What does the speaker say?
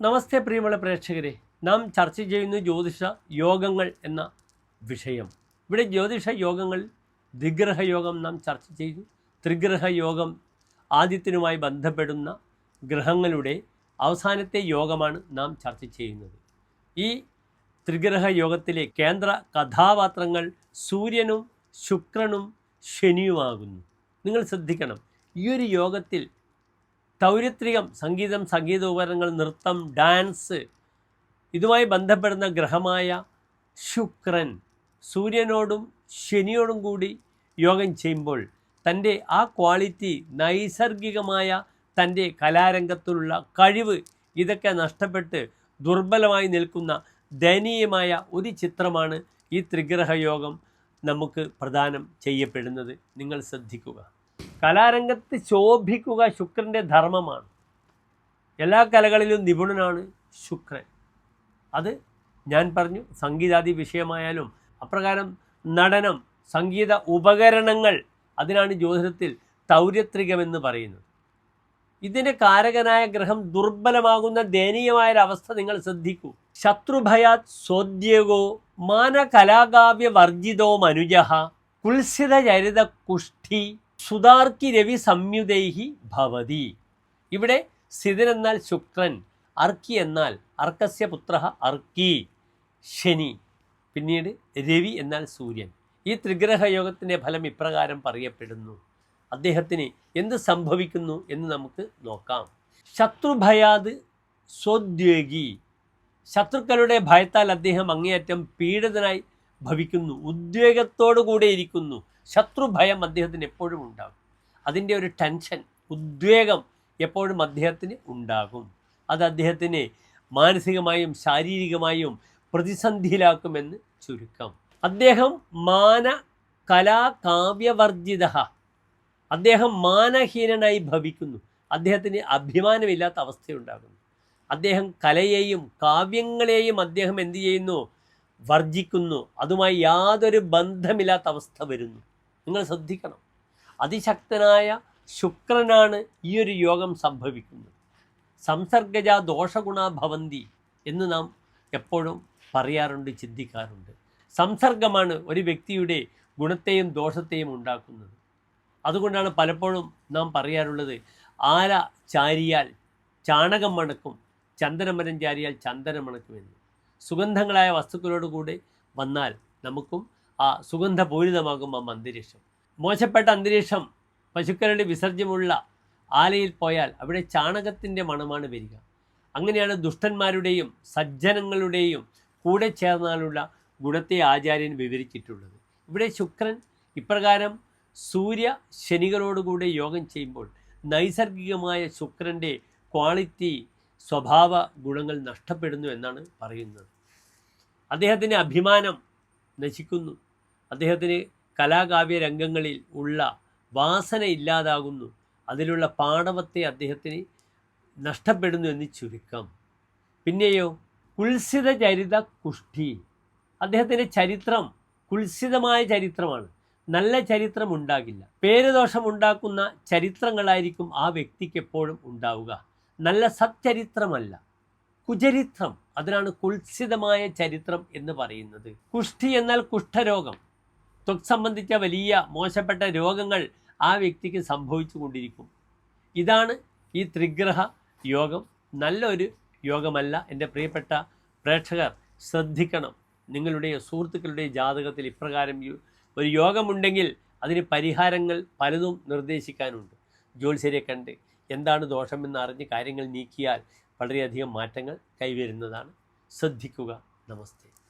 നമസ്തേ പ്രിയമുള്ള പ്രേക്ഷകരെ നാം ചർച്ച ചെയ്യുന്ന ജ്യോതിഷ യോഗങ്ങൾ എന്ന വിഷയം. ഇവിടെ ജ്യോതിഷ യോഗങ്ങൾ ദ്വിഗ്രഹ യോഗം നാം ചർച്ച ചെയ്തു. ത്രിഗ്രഹ യോഗം ആദ്യത്തിനുമായി ബന്ധപ്പെടുന്ന ഗ്രഹങ്ങളുടെ അവസാനത്തെ യോഗമാണ് നാം ചർച്ച ചെയ്യുന്നത്. ഈ ത്രിഗ്രഹ യോഗത്തിലെ കേന്ദ്ര കഥാപാത്രങ്ങൾ സൂര്യനും ശുക്രനും ശനിയുമാകുന്നു. നിങ്ങൾ ശ്രദ്ധിക്കണം ഈ ഒരു യോഗത്തിൽ തൗരത്രികം സംഗീതം സംഗീത ഉപകരണങ്ങൾ നൃത്തം ഡാൻസ് ഇതുമായി ബന്ധപ്പെടുന്ന ഗ്രഹമായ ശുക്രൻ സൂര്യനോടും ശനിയോടും കൂടി യോഗം ചെയ്യുമ്പോൾ തന്റെ ആ ക്വാളിറ്റി നൈസർഗികമായ തന്റെ കലാരംഗത്തിലുള്ള കഴിവ് ഇതൊക്കെ നഷ്ടപ്പെട്ട് ദുർബലമായി നിൽക്കുന്ന ദയനീയമായ ഒരു ചിത്രമാണ് ഈ ത്രിഗ്രഹയോഗം നമുക്ക് പ്രദാനം ചെയ്യപ്പെടുന്നത്. നിങ്ങൾ ശ്രദ്ധിക്കുക. കലാരംഗത്ത് ശോഭിക്കുക ശുക്രന്റെ ധർമ്മമാണ്. എല്ലാ കലകളിലും നിപുണനാണ് ശുക്രൻ. അത് ഞാൻ പറഞ്ഞു സംഗീതാദി വിഷയമായാലും അപ്രകാരം നടനം സംഗീത ഉപകരണങ്ങൾ അതിനാണ് ജ്യോതിഷത്തിൽ തൗര്യത്രികമെന്ന് പറയുന്നത്. ഇതിന്റെ കാരകനായ ഗ്രഹം ദുർബലമാകുന്ന ദയനീയമായ ഒരവസ്ഥ നിങ്ങൾ ശ്രദ്ധിക്കൂ. ശത്രുഭയാത് സ്വദ്യകോ മാനകലാകാവ്യ വർജിതോ മനുജ കുൽസിത ചരിത കുഷ്ഠി സുതാർക്കി രവി സംയുതൈഹി ഭവതി. ഇവിടെ സ്ഥിതൻ എന്നാൽ ശുക്രൻ അർക്കി എന്നാൽ അർക്കസ്യ പുത്ര അർക്കി ശനി പിന്നീട് രവി എന്നാൽ സൂര്യൻ. ഈ ത്രിഗ്രഹ യോഗത്തിന്റെ ഫലം ഇപ്രകാരം പറയപ്പെടുന്നു. അദ്ദേഹത്തിന് എന്ത് സംഭവിക്കുന്നു എന്ന് നമുക്ക് നോക്കാം. ശത്രുഭയാത് സ്വദ്വേഗി. ശത്രുക്കളുടെ ഭയത്താൽ അദ്ദേഹം അങ്ങേയറ്റം പീഡിതനായി ഭവിക്കുന്നു ഉദ്വേഗത്തോടു കൂടെ ഇരിക്കുന്നു. ശത്രുഭയം അദ്ദേഹത്തിന് എപ്പോഴും ഉണ്ടാകും. അതിന്റെ ഒരു ടെൻഷൻ ഉദ്വേഗം എപ്പോഴും അദ്ദേഹത്തിന് ഉണ്ടാകും. അത് അദ്ദേഹത്തിന് മാനസികമായും ശാരീരികമായും പ്രതിസന്ധിയിലാക്കുമെന്ന് ചുരുക്കം. അദ്ദേഹം മാന കലാകാവ്യവർജിത അദ്ദേഹം മാനഹീനനായി ഭവിക്കുന്നു. അദ്ദേഹത്തിന് അഭിമാനമില്ലാത്ത അവസ്ഥയുണ്ടാകുന്നു. അദ്ദേഹം കലയെയും കാവ്യങ്ങളെയും അദ്ദേഹം എന്തു ചെയ്യുന്നു? വർജിക്കുന്നു. അതുമായി യാതൊരു ബന്ധമില്ലാത്ത അവസ്ഥ വരുന്നു. നിങ്ങൾ ശ്രദ്ധിക്കണം. അതിശക്തനായ ശുക്രനാണ് ഈ ഒരു യോഗം സംഭവിക്കുന്നത്. സംസർഗജ ദോഷഗുണ ഭവന്തി എന്ന് നാം എപ്പോഴും പറയാറുണ്ട് ചിന്തിക്കാറുണ്ട്. സംസർഗമാണ് ഒരു വ്യക്തിയുടെ ഗുണത്തെയും ദോഷത്തെയും ഉണ്ടാക്കുന്നത്. അതുകൊണ്ടാണ് പലപ്പോഴും നാം പറയാറുള്ളത് ആല ചാരിയാൽ ചാണകം മണക്കും ചന്ദനമരം ചാരിയാൽ ചന്ദനം മണക്കുമെന്ന്. സുഗന്ധങ്ങളായ വസ്തുക്കളോട് കൂടെ വന്നാൽ നമുക്കും ആ സുഗന്ധപൂരിതമാകും ആ അന്തരീക്ഷം. മോശപ്പെട്ട അന്തരീക്ഷം പശുക്കളുടെ വിസർജ്യമുള്ള ആലയിൽ പോയാൽ അവിടെ ചാണകത്തിന്റെ മണമാണ് വരിക. അങ്ങനെയാണ് ദുഷ്ടന്മാരുടെയും സജ്ജനങ്ങളുടെയും കൂടെ ചേർന്നാലുള്ള ഗുണത്തെ ആചാര്യൻ വിവരിച്ചിട്ടുള്ളത്. ഇവിടെ ശുക്രൻ ഇപ്രകാരം സൂര്യ ശനികളോടുകൂടെ യോഗം ചെയ്യുമ്പോൾ നൈസർഗികമായ ശുക്രന്റെ ക്വാളിറ്റി സ്വഭാവ ഗുണങ്ങൾ നഷ്ടപ്പെടുന്നു എന്നാണ് പറയുന്നത്. അദ്ദേഹത്തിന്റെ അഭിമാനം നശിക്കുന്നു. അദ്ദേഹത്തിന് കലാകാവ്യ രംഗങ്ങളിൽ ഉള്ള വാസന ഇല്ലാതാകുന്നു. അതിലുള്ള പാടവത്തെ അദ്ദേഹത്തിന് നഷ്ടപ്പെടുന്നു എന്ന് ചുരുക്കം. പിന്നെയോ കുൽസിത ചരിത കുഷ്ഠി. അദ്ദേഹത്തിന്റെ ചരിത്രം കുൽസിതമായ ചരിത്രമാണ്. നല്ല ചരിത്രം ഉണ്ടാകില്ല പേരുദോഷം ഉണ്ടാക്കുന്ന ചരിത്രങ്ങളായിരിക്കും ആ വ്യക്തിക്ക് എപ്പോഴും ഉണ്ടാവുക. നല്ല സച്ചരിത്രമല്ല. കുചരിത്രം. അതിനാണ് കുൽസിതമായ ചരിത്രം എന്ന് പറയുന്നത്. കുഷ്ഠി എന്നാൽ കുഷ്ഠരോഗം. ത്വക് സംബന്ധിച്ച വലിയ മോശപ്പെട്ട രോഗങ്ങൾ ആ വ്യക്തിക്ക് സംഭവിച്ചു കൊണ്ടിരിക്കും ഇതാണ് ഈ ത്രിഗ്രഹ യോഗം. നല്ലൊരു യോഗമല്ല. എന്റെ പ്രിയപ്പെട്ട പ്രേക്ഷകർ ശ്രദ്ധിക്കണം. നിങ്ങളുടെ സുഹൃത്തുക്കളുടെ ജാതകത്തിൽ ഇപ്രകാരം ഒരു യോഗമുണ്ടെങ്കിൽ അതിന് പരിഹാരങ്ങൾ പലതും നിർദ്ദേശിക്കാനുണ്ട്. ജ്യോത്സ്യരെ കണ്ട് എന്താണ് ദോഷമെന്ന് അറിഞ്ഞ് കാര്യങ്ങൾ നീക്കിയാൽ വളരെയധികം മാറ്റങ്ങൾ കൈവരുന്നതാണ്. ശ്രദ്ധിക്കുക. നമസ്തേ.